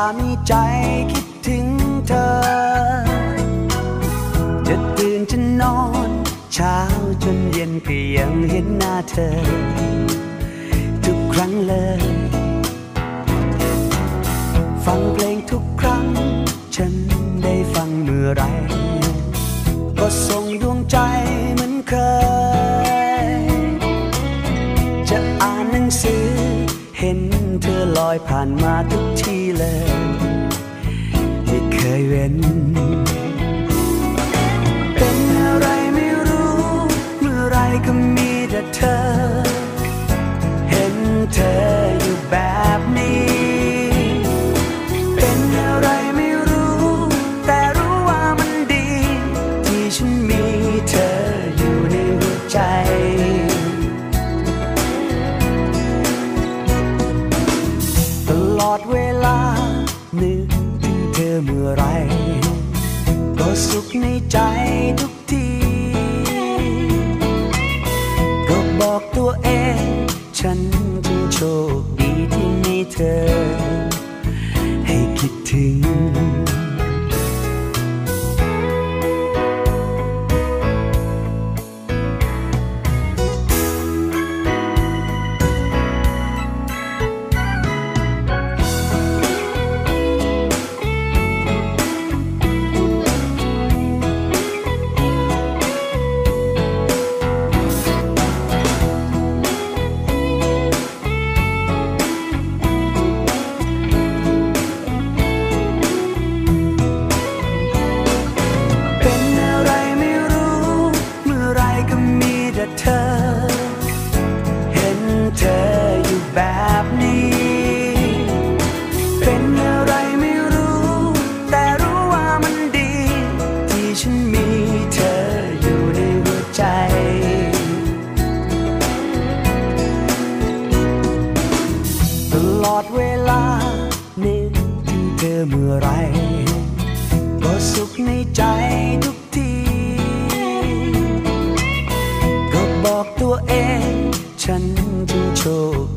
ามีใจคิดถึงเธอ จะตื่นจะนอน เช้าจนเย็นก็ยังเห็นหน้าเธอ ทุกครั้งเลย ฟังเพลงทุกครั้ง ฉันได้ฟังเมื่อไร ก็ส่งดวงใจเหมือนเคย จะอ่านหนังสือ เห็นเธอลอยผ่านมาทุก ยเว้น อเมื่อไร ก็สุขในใจทุกที ก็บอกตัวเอง ฉันจึงโชคดีที่มีเธอ แบบนี้ เป็นอะไรไม่รู้ แต่รู้ว่ามันดี ที่ฉันมีเธออยู่ในหัวใจ ตลอดเวลานึกถึงเธอเมื่อไรก็สุขในใจทุกที ก็บอกตัวเอง ฉันจึงโชค